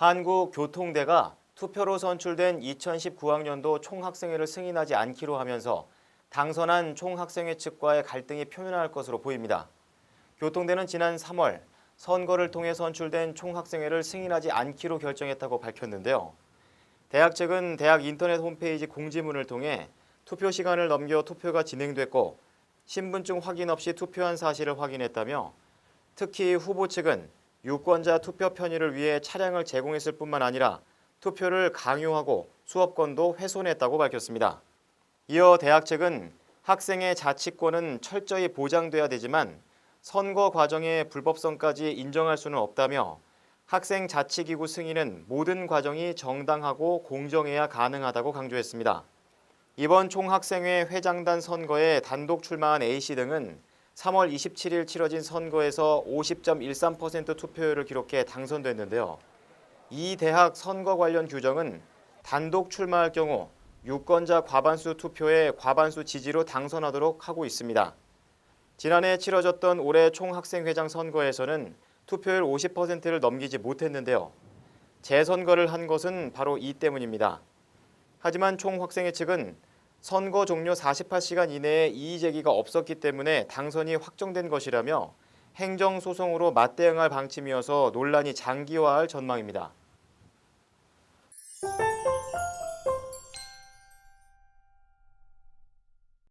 한국교통대가 투표로 선출된 2019학년도 총학생회를 승인하지 않기로 하면서 당선한 총학생회 측과의 갈등이 표면화할 것으로 보입니다. 교통대는 지난 3월 선거를 통해 선출된 총학생회를 승인하지 않기로 결정했다고 밝혔는데요. 대학 측은 대학 인터넷 홈페이지 공지문을 통해 투표 시간을 넘겨 투표가 진행됐고 신분증 확인 없이 투표한 사실을 확인했다며 특히 후보 측은 유권자 투표 편의를 위해 차량을 제공했을 뿐만 아니라 투표를 강요하고 수업권도 훼손했다고 밝혔습니다. 이어 대학 측은 학생의 자치권은 철저히 보장돼야 되지만 선거 과정의 불법성까지 인정할 수는 없다며 학생 자치기구 승인은 모든 과정이 정당하고 공정해야 가능하다고 강조했습니다. 이번 총학생회 회장단 선거에 단독 출마한 A씨 등은 3월 27일 치러진 선거에서 50.13% 투표율을 기록해 당선됐는데요. 이 대학 선거 관련 규정은 단독 출마할 경우 유권자 과반수 투표에 과반수 지지로 당선하도록 하고 있습니다. 지난해 치러졌던 올해 총학생회장 선거에서는 투표율 50%를 넘기지 못했는데요. 재선거를 한 것은 바로 이 때문입니다. 하지만 총학생회 측은 선거 종료 48시간 이내에 이의 제기가 없었기 때문에 당선이 확정된 것이라며 행정소송으로 맞대응할 방침이어서 논란이 장기화할 전망입니다.